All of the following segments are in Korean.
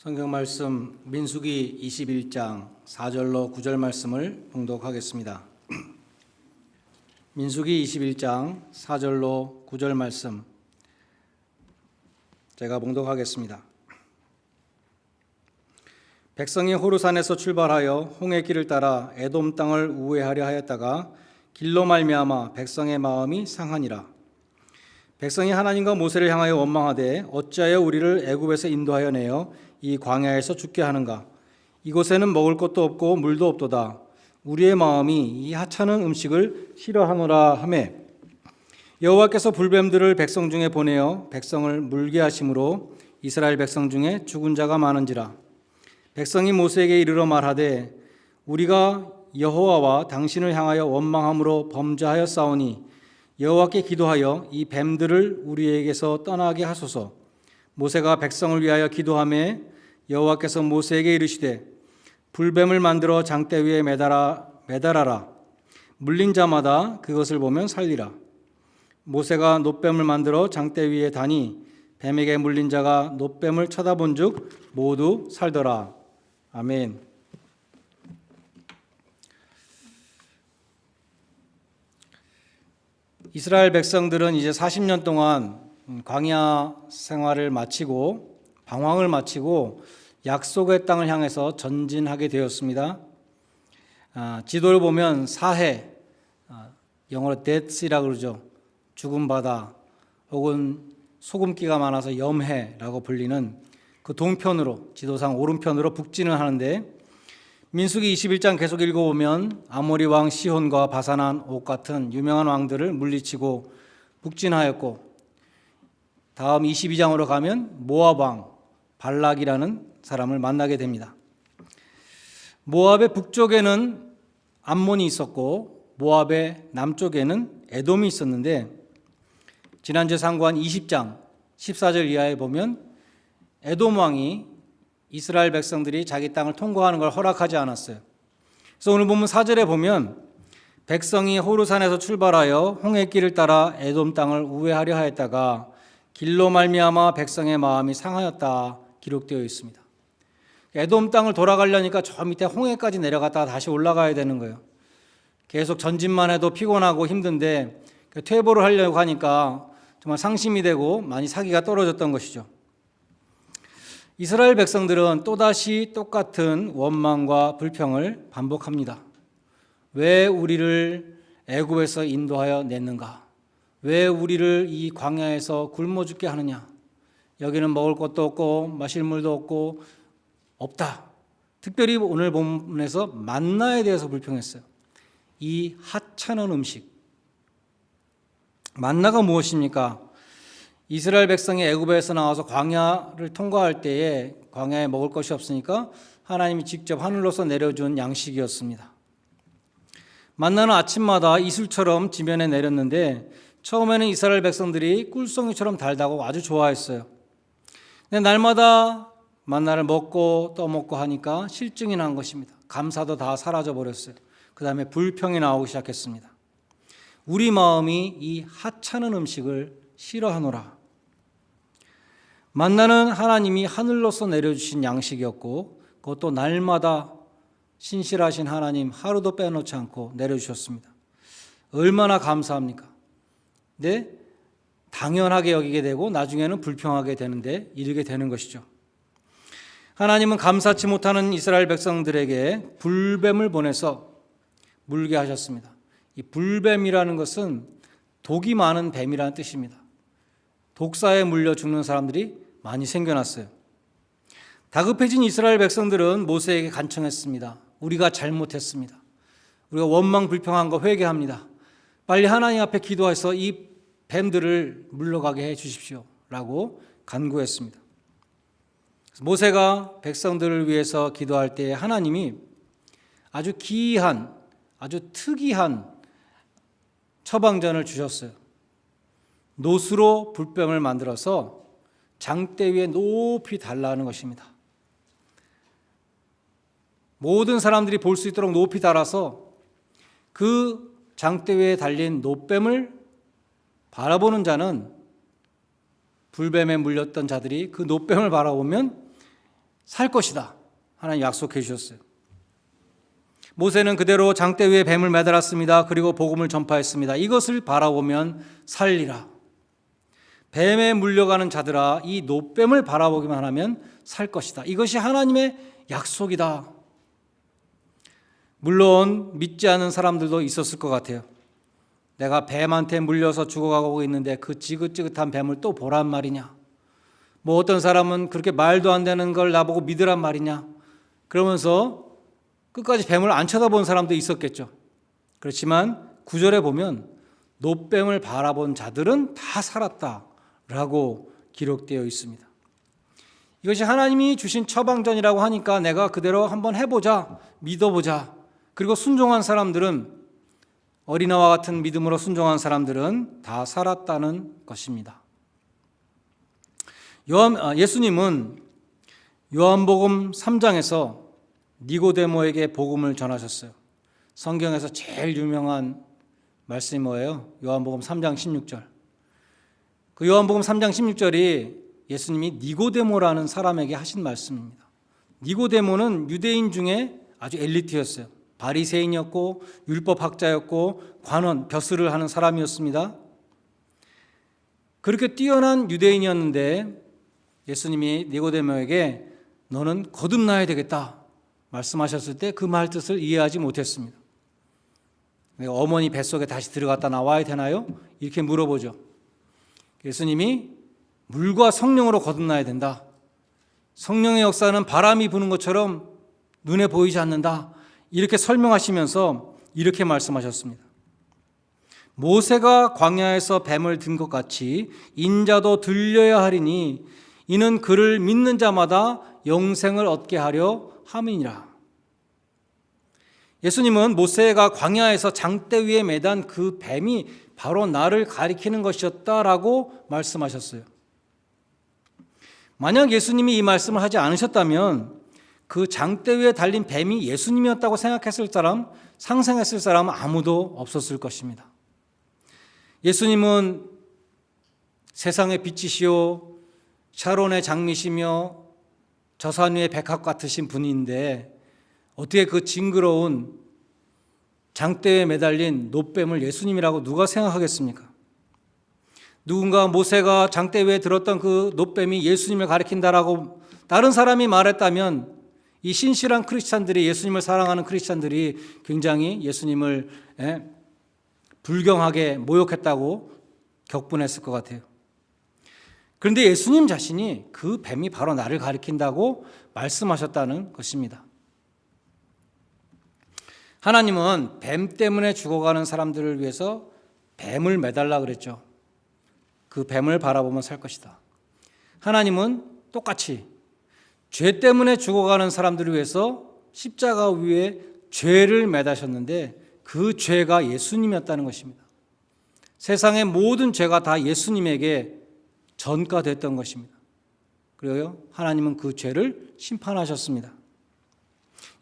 성경 말씀 민수기 21장 4절로 9절 말씀을 봉독하겠습니다. 민수기 21장 4절로 9절 말씀 제가 봉독하겠습니다. 백성이 호르산에서 출발하여 홍해 길을 따라 에돔 땅을 우회하려 하였다가 길로 말미암아 백성의 마음이 상하니라. 백성이 하나님과 모세를 향하여 원망하되 어찌하여 우리를 애굽에서 인도하여 내어 이 광야에서 죽게 하는가? 이곳에는 먹을 것도 없고 물도 없도다. 우리의 마음이 이 하찮은 음식을 싫어하노라 하매. 여호와께서 불뱀들을 백성 중에 보내어 백성을 물게 하심으로 이스라엘 백성 중에 죽은 자가 많은지라. 백성이 모세에게 이르러 말하되 우리가 여호와와 당신을 향하여 원망함으로 범죄하여 싸우니 여호와께 기도하여 이 뱀들을 우리에게서 떠나게 하소서. 모세가 백성을 위하여 기도하매 여호와께서 모세에게 이르시되 불뱀을 만들어 장대 위에 매달아 매달아라. 물린 자마다 그것을 보면 살리라. 모세가 노뱀을 만들어 장대 위에 다니 뱀에게 물린 자가 노뱀을 쳐다본즉 모두 살더라. 아멘. 이스라엘 백성들은 이제 40년 동안 광야 생활을 마치고 방황을 마치고 약속의 땅을 향해서 전진하게 되었습니다. 아, 지도를 보면 사해, 아, 영어로 데스라고 그러죠. 죽은 바다 혹은 소금기가 많아서 염해라고 불리는 그 동편으로 지도상 오른편으로 북진을 하는데 민수기 21장 계속 읽어보면 아모리 왕 시혼과 바산한 옥 같은 유명한 왕들을 물리치고 북진하였고 다음 22장으로 가면 모압 왕 발락이라는 사람을 만나게 됩니다. 모압의 북쪽에는 암몬이 있었고 모압의 남쪽에는 에돔이 있었는데 지난주 상관 20장 14절 이하에 보면 에돔 왕이 이스라엘 백성들이 자기 땅을 통과하는 걸 허락하지 않았어요. 그래서 오늘 보면 4절에 보면 백성이 호르산에서 출발하여 홍해길을 따라 에돔 땅을 우회하려 하였다가 길로 말미암아 백성의 마음이 상하였다 기록되어 있습니다. 에돔 땅을 돌아가려니까 저 밑에 홍해까지 내려갔다가 다시 올라가야 되는 거예요. 계속 전진만 해도 피곤하고 힘든데 퇴보를 하려고 하니까 정말 상심이 되고 많이 사기가 떨어졌던 것이죠. 이스라엘 백성들은 또다시 똑같은 원망과 불평을 반복합니다. 왜 우리를 애굽에서 인도하여 냈는가? 왜 우리를 이 광야에서 굶어 죽게 하느냐? 여기는 먹을 것도 없고 마실 물도 없고 없다. 특별히 오늘 본문에서 만나에 대해서 불평했어요. 이 하찮은 음식. 만나가 무엇입니까? 이스라엘 백성이 애굽에서 나와서 광야를 통과할 때에 광야에 먹을 것이 없으니까 하나님이 직접 하늘로서 내려준 양식이었습니다. 만나는 아침마다 이슬처럼 지면에 내렸는데 처음에는 이스라엘 백성들이 꿀송이처럼 달다고 아주 좋아했어요. 근데 날마다 만나를 먹고 또 먹고 하니까 실증이 난 것입니다. 감사도 다 사라져 버렸어요. 그 다음에 불평이 나오기 시작했습니다. 우리 마음이 이 하찮은 음식을 싫어하노라. 만나는 하나님이 하늘로서 내려주신 양식이었고 그것도 날마다 신실하신 하나님 하루도 빼놓지 않고 내려주셨습니다. 얼마나 감사합니까? 네, 당연하게 여기게 되고 나중에는 불평하게 되는데 이르게 되는 것이죠. 하나님은 감사치 못하는 이스라엘 백성들에게 불뱀을 보내서 물게 하셨습니다. 이 불뱀이라는 것은 독이 많은 뱀이라는 뜻입니다. 독사에 물려 죽는 사람들이 많이 생겨났어요. 다급해진 이스라엘 백성들은 모세에게 간청했습니다. 우리가 잘못했습니다. 우리가 원망 불평한 거 회개합니다. 빨리 하나님 앞에 기도해서 이 뱀들을 물러가게 해 주십시오. 라고 간구했습니다. 모세가 백성들을 위해서 기도할 때 하나님이 아주 기이한, 아주 특이한 처방전을 주셨어요. 노수로 불뱀을 만들어서 장대 위에 높이 달라는 것입니다. 모든 사람들이 볼 수 있도록 높이 달아서 그 장대 위에 달린 노뱀을 바라보는 자는 불뱀에 물렸던 자들이 그 노뱀을 바라보면 살 것이다. 하나님 약속해 주셨어요. 모세는 그대로 장대 위에 뱀을 매달았습니다. 그리고 복음을 전파했습니다. 이것을 바라보면 살리라. 뱀에 물려가는 자들아 이 노뱀을 바라보기만 하면 살 것이다. 이것이 하나님의 약속이다. 물론 믿지 않은 사람들도 있었을 것 같아요. 내가 뱀한테 물려서 죽어가고 있는데 그 지긋지긋한 뱀을 또 보란 말이냐? 뭐 어떤 사람은 그렇게 말도 안 되는 걸 나보고 믿으란 말이냐? 그러면서 끝까지 뱀을 안 쳐다본 사람도 있었겠죠. 그렇지만 구절에 보면 노뱀을 바라본 자들은 다 살았다라고 기록되어 있습니다. 이것이 하나님이 주신 처방전이라고 하니까 내가 그대로 한번 해보자, 믿어보자. 그리고 순종한 사람들은 어린아와 같은 믿음으로 순종한 사람들은 다 살았다는 것입니다. 아, 예수님은 요한복음 3장에서 니고데모에게 복음을 전하셨어요. 성경에서 제일 유명한 말씀이 뭐예요? 요한복음 3장 16절. 그 요한복음 3장 16절이 예수님이 니고데모라는 사람에게 하신 말씀입니다. 니고데모는 유대인 중에 아주 엘리트였어요. 바리새인이었고 율법학자였고 관원 벼슬을 하는 사람이었습니다. 그렇게 뛰어난 유대인이었는데 예수님이 니고데모에게 너는 거듭나야 되겠다 말씀하셨을 때 그 말 뜻을 이해하지 못했습니다. 어머니 뱃속에 다시 들어갔다 나와야 되나요? 이렇게 물어보죠. 예수님이 물과 성령으로 거듭나야 된다. 성령의 역사는 바람이 부는 것처럼 눈에 보이지 않는다. 이렇게 설명하시면서 이렇게 말씀하셨습니다. 모세가 광야에서 뱀을 든 것 같이 인자도 들려야 하리니 이는 그를 믿는 자마다 영생을 얻게 하려 함이니라. 예수님은 모세가 광야에서 장대 위에 매단 그 뱀이 바로 나를 가리키는 것이었다라고 말씀하셨어요. 만약 예수님이 이 말씀을 하지 않으셨다면 그 장대 위에 달린 뱀이 예수님이었다고 생각했을 사람, 상상했을 사람은 아무도 없었을 것입니다. 예수님은 세상의 빛이시오, 샤론의 장미시며 저산 위의 백합 같으신 분인데 어떻게 그 징그러운 장대에 매달린 노뱀을 예수님이라고 누가 생각하겠습니까? 누군가 모세가 장대 위에 들었던 그 노뱀이 예수님을 가리킨다라고 다른 사람이 말했다면 이 신실한 크리스찬들이 예수님을 사랑하는 크리스찬들이 굉장히 예수님을 예, 불경하게 모욕했다고 격분했을 것 같아요. 그런데 예수님 자신이 그 뱀이 바로 나를 가리킨다고 말씀하셨다는 것입니다. 하나님은 뱀 때문에 죽어가는 사람들을 위해서 뱀을 매달라 그랬죠. 그 뱀을 바라보면 살 것이다. 하나님은 똑같이 죄 때문에 죽어가는 사람들을 위해서 십자가 위에 죄를 매다셨는데 그 죄가 예수님이었다는 것입니다. 세상의 모든 죄가 다 예수님에게 전가됐던 것입니다. 그리고요, 하나님은 그 죄를 심판하셨습니다.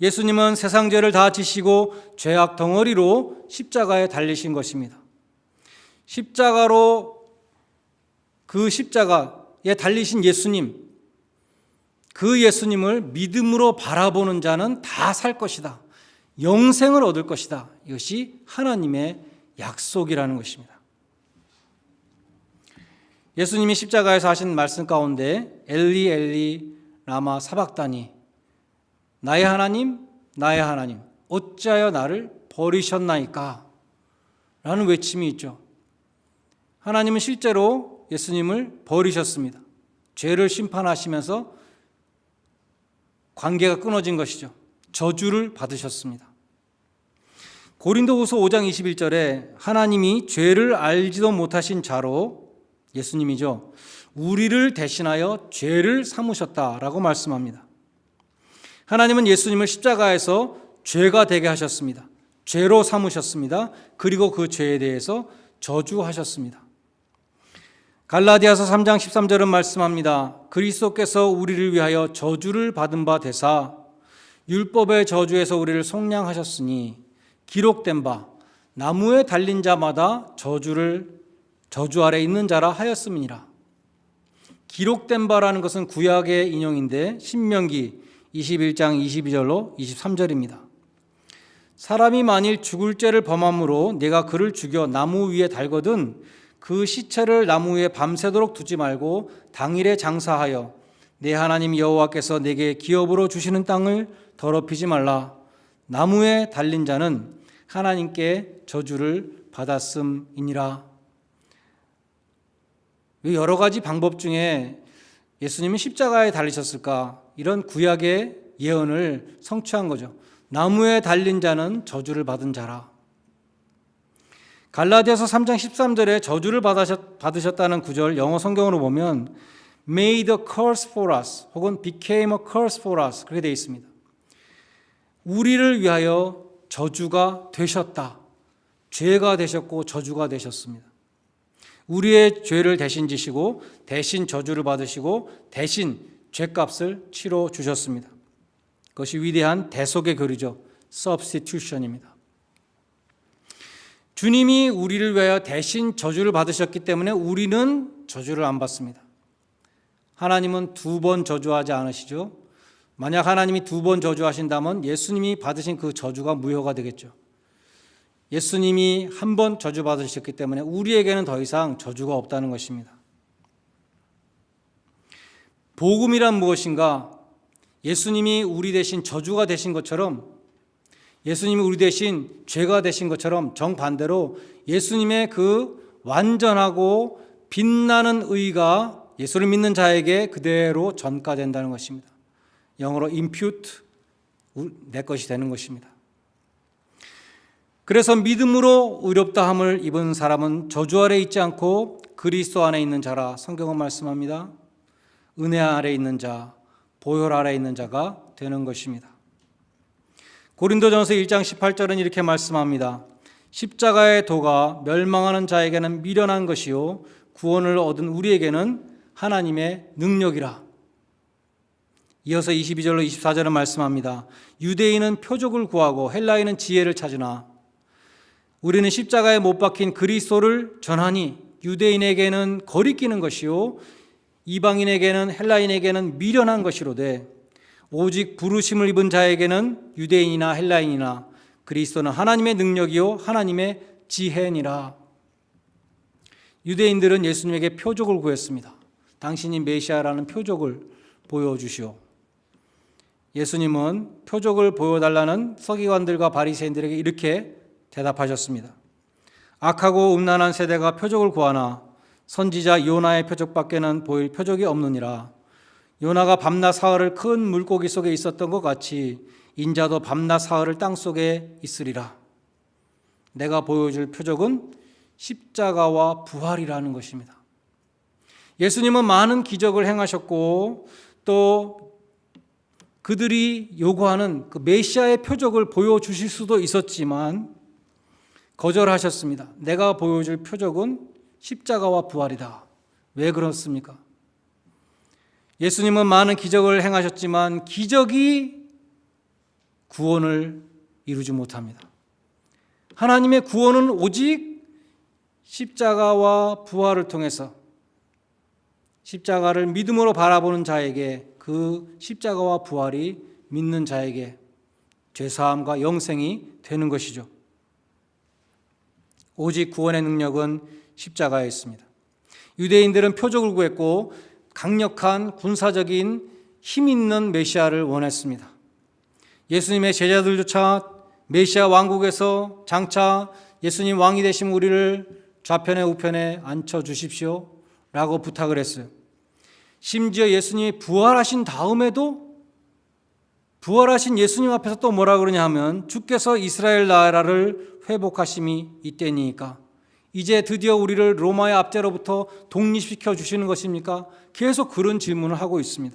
예수님은 세상 죄를 다 지시고 죄악 덩어리로 십자가에 달리신 것입니다. 십자가로 그 십자가에 달리신 예수님, 그 예수님을 믿음으로 바라보는 자는 다 살 것이다. 영생을 얻을 것이다. 이것이 하나님의 약속이라는 것입니다. 예수님이 십자가에서 하신 말씀 가운데 엘리 엘리 라마 사박다니 나의 하나님 나의 하나님 어찌하여 나를 버리셨나이까 라는 외침이 있죠. 하나님은 실제로 예수님을 버리셨습니다. 죄를 심판하시면서 관계가 끊어진 것이죠. 저주를 받으셨습니다. 고린도후서 5장 21절에 하나님이 죄를 알지도 못하신 자로 예수님이죠. 우리를 대신하여 죄를 삼으셨다라고 말씀합니다. 하나님은 예수님을 십자가에서 죄가 되게 하셨습니다. 죄로 삼으셨습니다. 그리고 그 죄에 대해서 저주하셨습니다. 갈라디아서 3장 13절은 말씀합니다. 그리스도께서 우리를 위하여 저주를 받은 바 되사 율법의 저주에서 우리를 속량하셨으니 기록된 바 나무에 달린 자마다 저주를 저주 아래 있는 자라 하였음이니라. 기록된 바라는 것은 구약의 인용인데 신명기 21장 22절로 23절입니다. 사람이 만일 죽을 죄를 범함으로 내가 그를 죽여 나무 위에 달거든 그 시체를 나무 위에 밤새도록 두지 말고 당일에 장사하여 내 하나님 여호와께서 내게 기업으로 주시는 땅을 더럽히지 말라. 나무에 달린 자는 하나님께 저주를 받았음이니라. 이 여러 가지 방법 중에 예수님이 십자가에 달리셨을까? 이런 구약의 예언을 성취한 거죠. 나무에 달린 자는 저주를 받은 자라. 갈라디아서 3장 13절에 저주를 받으셨, 받으셨 다는 구절 영어 성경으로 보면 made a curse for us 혹은 became a curse for us 그렇게 되어 있습니다. 우리를 위하여 저주가 되셨다. 죄가 되셨고 저주가 되셨습니다. 우리의 죄를 대신 지시고 대신 저주를 받으시고 대신 죄값을 치러 주셨습니다. 그것이 위대한 대속의 교리죠. substitution입니다. 주님이 우리를 위하여 대신 저주를 받으셨기 때문에 우리는 저주를 안 받습니다. 하나님은 두 번 저주하지 않으시죠. 만약 하나님이 두 번 저주하신다면 예수님이 받으신 그 저주가 무효가 되겠죠. 예수님이 한 번 저주 받으셨기 때문에 우리에게는 더 이상 저주가 없다는 것입니다. 복음이란 무엇인가? 예수님이 우리 대신 저주가 되신 것처럼 예수님이 우리 대신 죄가 되신 것처럼 정반대로 예수님의 그 완전하고 빛나는 의가 예수를 믿는 자에게 그대로 전가된다는 것입니다. 영어로 impute 내 것이 되는 것입니다. 그래서 믿음으로 의롭다함을 입은 사람은 저주 아래 있지 않고 그리스도 안에 있는 자라 성경은 말씀합니다. 은혜 아래 있는 자, 보혈 아래 있는 자가 되는 것입니다. 고린도전서 1장 18절은 이렇게 말씀합니다. 십자가의 도가 멸망하는 자에게는 미련한 것이요 구원을 얻은 우리에게는 하나님의 능력이라. 이어서 22절로 24절은 말씀합니다. 유대인은 표적을 구하고 헬라인은 지혜를 찾으나 우리는 십자가에 못 박힌 그리스도를 전하니 유대인에게는 거리끼는 것이요 이방인에게는 헬라인에게는 미련한 것이로되 오직 부르심을 입은 자에게는 유대인이나 헬라인이나 그리스도는 하나님의 능력이요 하나님의 지혜니라. 유대인들은 예수님에게 표적을 구했습니다. 당신이 메시아라는 표적을 보여주시오. 예수님은 표적을 보여달라는 서기관들과 바리새인들에게 이렇게 대답하셨습니다. 악하고 음란한 세대가 표적을 구하나 선지자 요나의 표적밖에는 보일 표적이 없느니라. 요나가 밤낮 사흘을 큰 물고기 속에 있었던 것 같이 인자도 밤낮 사흘을 땅 속에 있으리라. 내가 보여줄 표적은 십자가와 부활이라는 것입니다. 예수님은 많은 기적을 행하셨고 또 그들이 요구하는 그 메시아의 표적을 보여주실 수도 있었지만 거절하셨습니다. 내가 보여줄 표적은 십자가와 부활이다. 왜 그렇습니까? 예수님은 많은 기적을 행하셨지만 기적이 구원을 이루지 못합니다. 하나님의 구원은 오직 십자가와 부활을 통해서 십자가를 믿음으로 바라보는 자에게 그 십자가와 부활이 믿는 자에게 죄사함과 영생이 되는 것이죠. 오직 구원의 능력은 십자가에 있습니다. 유대인들은 표적을 구했고 강력한 군사적인 힘 있는 메시아를 원했습니다. 예수님의 제자들조차 메시아 왕국에서 장차 예수님 왕이 되신 우리를 좌편에 우편에 앉혀 주십시오. 라고 부탁을 했어요. 심지어 예수님이 부활하신 다음에도 부활하신 예수님 앞에서 또 뭐라 그러냐 하면 주께서 이스라엘 나라를 회복하심이 이때니까 이제 드디어 우리를 로마의 압제로부터 독립시켜 주시는 것입니까? 계속 그런 질문을 하고 있습니다.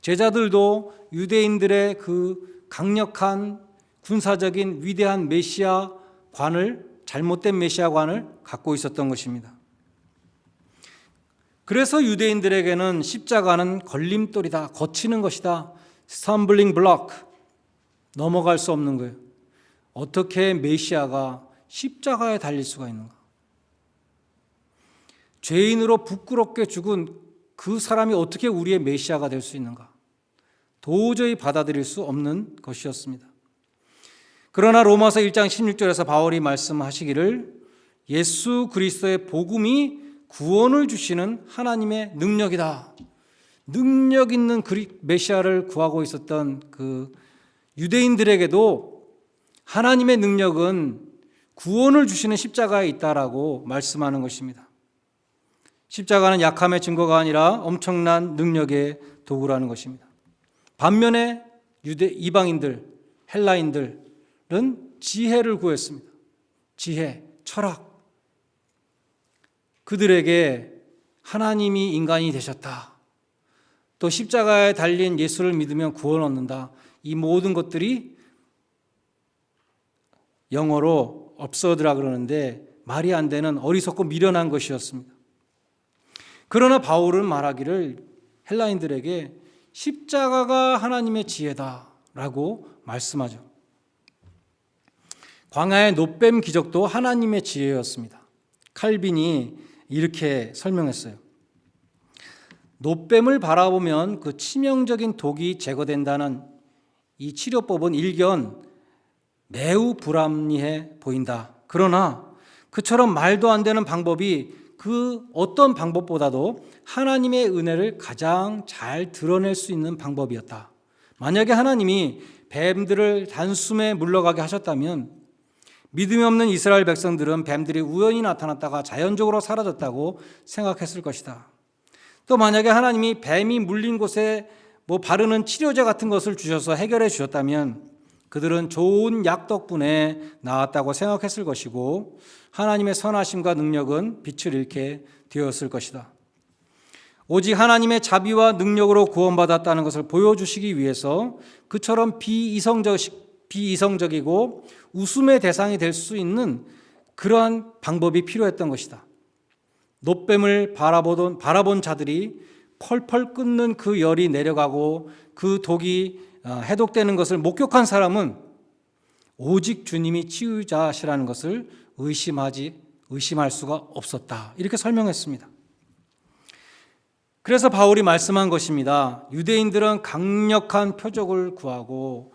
제자들도 유대인들의 그 강력한 군사적인 위대한 메시아 관을 잘못된 메시아 관을 갖고 있었던 것입니다. 그래서 유대인들에게는 십자가는 걸림돌이다, 거치는 것이다, 스텀블링 블록, 넘어갈 수 없는 거예요. 어떻게 메시아가 십자가에 달릴 수가 있는가? 죄인으로 부끄럽게 죽은 그 사람이 어떻게 우리의 메시아가 될 수 있는가? 도저히 받아들일 수 없는 것이었습니다. 그러나 로마서 1장 16절에서 바울이 말씀하시기를 예수 그리스도의 복음이 구원을 주시는 하나님의 능력이다. 능력 있는 그리 메시아를 구하고 있었던 그 유대인들에게도 하나님의 능력은 구원을 주시는 십자가에 있다라고 말씀하는 것입니다. 십자가는 약함의 증거가 아니라 엄청난 능력의 도구라는 것입니다. 반면에 유대 이방인들, 헬라인들은 지혜를 구했습니다. 지혜, 철학. 그들에게 하나님이 인간이 되셨다. 또 십자가에 달린 예수를 믿으면 구원 얻는다. 이 모든 것들이 영어로 업서드라 그러는데 말이 안 되는 어리석고 미련한 것이었습니다. 그러나 바울은 말하기를 헬라인들에게 십자가가 하나님의 지혜다라고 말씀하죠. 광야의 노뱀 기적도 하나님의 지혜였습니다. 칼빈이 이렇게 설명했어요. 노뱀을 바라보면 그 치명적인 독이 제거된다는 이 치료법은 일견 매우 불합리해 보인다. 그러나 그처럼 말도 안 되는 방법이 그 어떤 방법보다도 하나님의 은혜를 가장 잘 드러낼 수 있는 방법이었다. 만약에 하나님이 뱀들을 단숨에 물러가게 하셨다면 믿음이 없는 이스라엘 백성들은 뱀들이 우연히 나타났다가 자연적으로 사라졌다고 생각했을 것이다. 또 만약에 하나님이 뱀이 물린 곳에 뭐 바르는 치료제 같은 것을 주셔서 해결해 주셨다면 그들은 좋은 약 덕분에 나았다고 생각했을 것이고 하나님의 선하심과 능력은 빛을 잃게 되었을 것이다. 오직 하나님의 자비와 능력으로 구원받았다는 것을 보여주시기 위해서 그처럼 비이성적, 비이성적이고 웃음의 대상이 될 수 있는 그러한 방법이 필요했던 것이다. 노뱀을 바라보던, 바라본 자들이 펄펄 끓는 그 열이 내려가고 그 독이 어, 해독되는 것을 목격한 사람은 오직 주님이 치유자시라는 것을 의심하지 의심할 수가 없었다. 이렇게 설명했습니다. 그래서 바울이 말씀한 것입니다. 유대인들은 강력한 표적을 구하고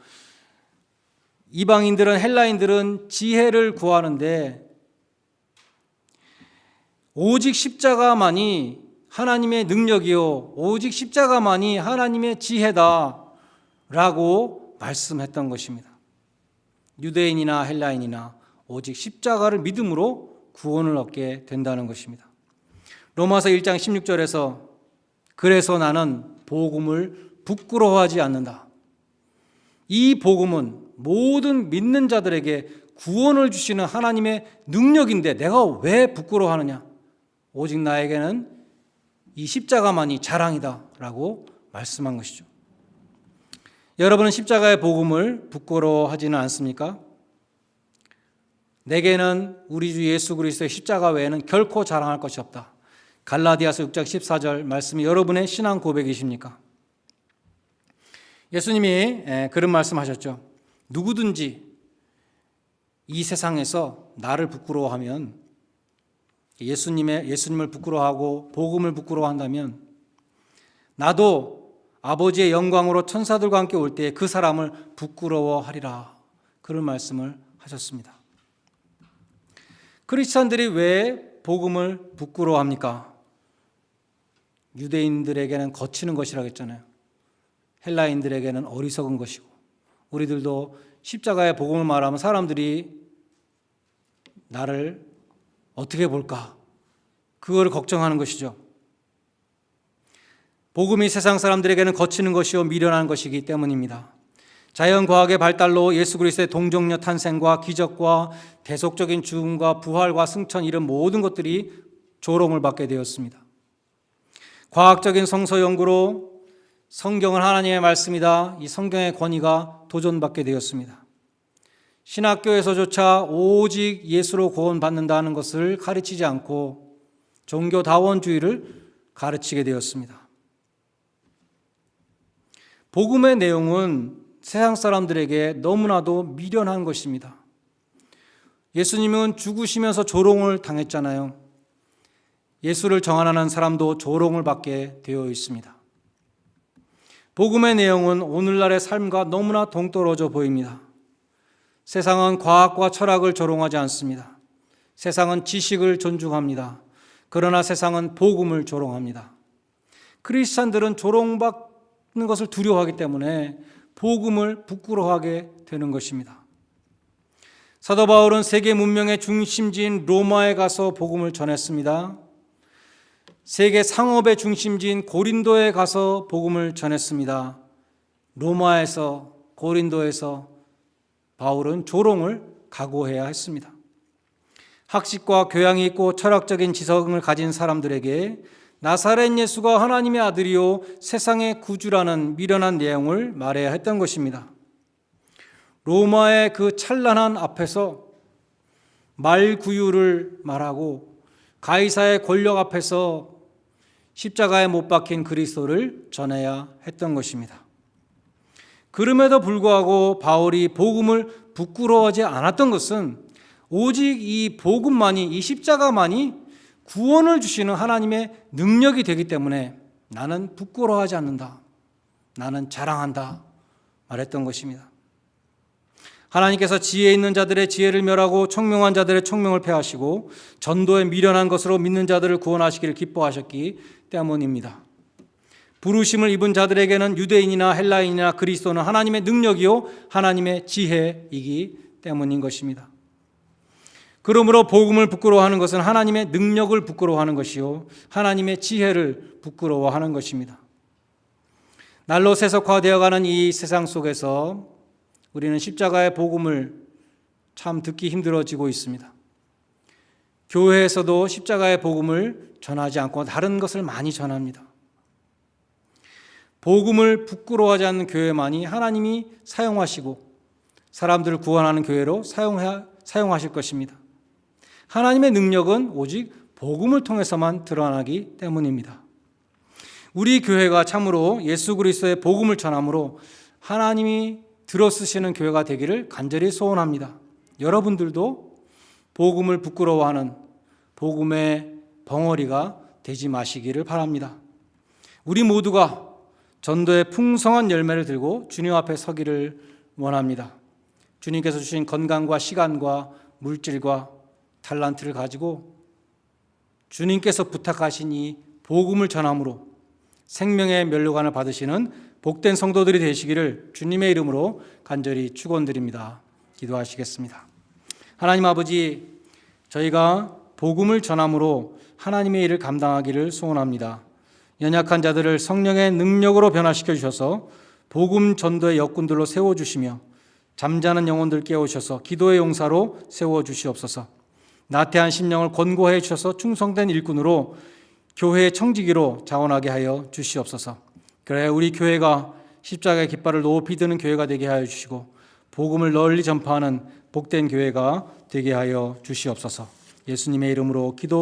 이방인들은 헬라인들은 지혜를 구하는데 오직 십자가만이 하나님의 능력이요 오직 십자가만이 하나님의 지혜다 라고 말씀했던 것입니다. 유대인이나 헬라인이나 오직 십자가를 믿음으로 구원을 얻게 된다는 것입니다. 로마서 1장 16절에서 그래서 나는 복음을 부끄러워하지 않는다. 이 복음은 모든 믿는 자들에게 구원을 주시는 하나님의 능력인데 내가 왜 부끄러워하느냐? 오직 나에게는 이 십자가만이 자랑이다라고 말씀한 것이죠. 여러분은 십자가의 복음을 부끄러워하지는 않습니까? 내게는 우리 주 예수 그리스도의 십자가 외에는 결코 자랑할 것이 없다. 갈라디아서 6장 14절 말씀이 여러분의 신앙 고백이십니까? 예수님이 그런 말씀하셨죠. 누구든지 이 세상에서 나를 부끄러워하면 예수님의 예수님을 부끄러워하고 복음을 부끄러워한다면 나도 아버지의 영광으로 천사들과 함께 올때그 사람을 부끄러워하리라. 그런 말씀을 하셨습니다. 크리스천들이 왜 복음을 부끄러워합니까? 유대인들에게는 거치는 것이라고 했잖아요. 헬라인들에게는 어리석은 것이고 우리들도 십자가의 복음을 말하면 사람들이 나를 어떻게 볼까? 그걸 걱정하는 것이죠. 복음이 세상 사람들에게는 거치는 것이요 미련한 것이기 때문입니다. 자연 과학의 발달로 예수 그리스도의 동정녀 탄생과 기적과 대속적인 죽음과 부활과 승천 이런 모든 것들이 조롱을 받게 되었습니다. 과학적인 성서 연구로 성경은 하나님의 말씀이다. 이 성경의 권위가 도전받게 되었습니다. 신학교에서조차 오직 예수로 구원받는다는 것을 가르치지 않고 종교다원주의를 가르치게 되었습니다. 복음의 내용은 세상 사람들에게 너무나도 미련한 것입니다. 예수님은 죽으시면서 조롱을 당했잖아요. 예수를 정하는 사람도 조롱을 받게 되어 있습니다. 복음의 내용은 오늘날의 삶과 너무나 동떨어져 보입니다. 세상은 과학과 철학을 조롱하지 않습니다. 세상은 지식을 존중합니다. 그러나 세상은 복음을 조롱합니다. 크리스찬들은 조롱받 는 것을 두려워하기 때문에 복음을 부끄러워하게 되는 것입니다. 사도 바울은 세계 문명의 중심지인 로마에 가서 복음을 전했습니다. 세계 상업의 중심지인 고린도에 가서 복음을 전했습니다. 로마에서 고린도에서 바울은 조롱을 각오해야 했습니다. 학식과 교양이 있고 철학적인 지성을 가진 사람들에게 나사렛 예수가 하나님의 아들이요 세상의 구주라는 미련한 내용을 말해야 했던 것입니다. 로마의 그 찬란한 앞에서 말구유를 말하고 가이사의 권력 앞에서 십자가에 못 박힌 그리스도를 전해야 했던 것입니다. 그럼에도 불구하고 바울이 복음을 부끄러워하지 않았던 것은 오직 이 복음만이 이 십자가만이 구원을 주시는 하나님의 능력이 되기 때문에 나는 부끄러워하지 않는다. 나는 자랑한다. 말했던 것입니다. 하나님께서 지혜 있는 자들의 지혜를 멸하고 청명한 자들의 청명을 패하시고 전도에 미련한 것으로 믿는 자들을 구원하시기를 기뻐하셨기 때문입니다. 부르심을 입은 자들에게는 유대인이나 헬라인이나 그리스도는 하나님의 능력이요 하나님의 지혜이기 때문인 것입니다. 그러므로 복음을 부끄러워하는 것은 하나님의 능력을 부끄러워하는 것이요 하나님의 지혜를 부끄러워하는 것입니다. 날로 세속화되어 가는 이 세상 속에서 우리는 십자가의 복음을 참 듣기 힘들어지고 있습니다. 교회에서도 십자가의 복음을 전하지 않고 다른 것을 많이 전합니다. 복음을 부끄러워하지 않는 교회만이 하나님이 사용하시고 사람들을 구원하는 교회로 사용하, 사용하실 것입니다. 하나님의 능력은 오직 복음을 통해서만 드러나기 때문입니다. 우리 교회가 참으로 예수 그리스도의 복음을 전함으로 하나님이 들어쓰시는 교회가 되기를 간절히 소원합니다. 여러분들도 복음을 부끄러워하는 복음의 벙어리가 되지 마시기를 바랍니다. 우리 모두가 전도의 풍성한 열매를 들고 주님 앞에 서기를 원합니다. 주님께서 주신 건강과 시간과 물질과 탈란트를 가지고 주님께서 부탁하신 이 복음을 전함으로 생명의 면류관을 받으시는 복된 성도들이 되시기를 주님의 이름으로 간절히 축원드립니다. 기도하시겠습니다. 하나님 아버지 저희가 복음을 전함으로 하나님의 일을 감당하기를 소원합니다. 연약한 자들을 성령의 능력으로 변화시켜 주셔서 복음 전도의 역군들로 세워 주시며 잠자는 영혼들 깨우셔서 기도의 용사로 세워 주시옵소서. 나태한 심령을 권고해 주셔서 충성된 일꾼으로 교회의 청지기로 자원하게 하여 주시옵소서. 그래 우리 교회가 십자가의 깃발을 높이 드는 교회가 되게 하여 주시고 복음을 널리 전파하는 복된 교회가 되게 하여 주시옵소서. 예수님의 이름으로 기도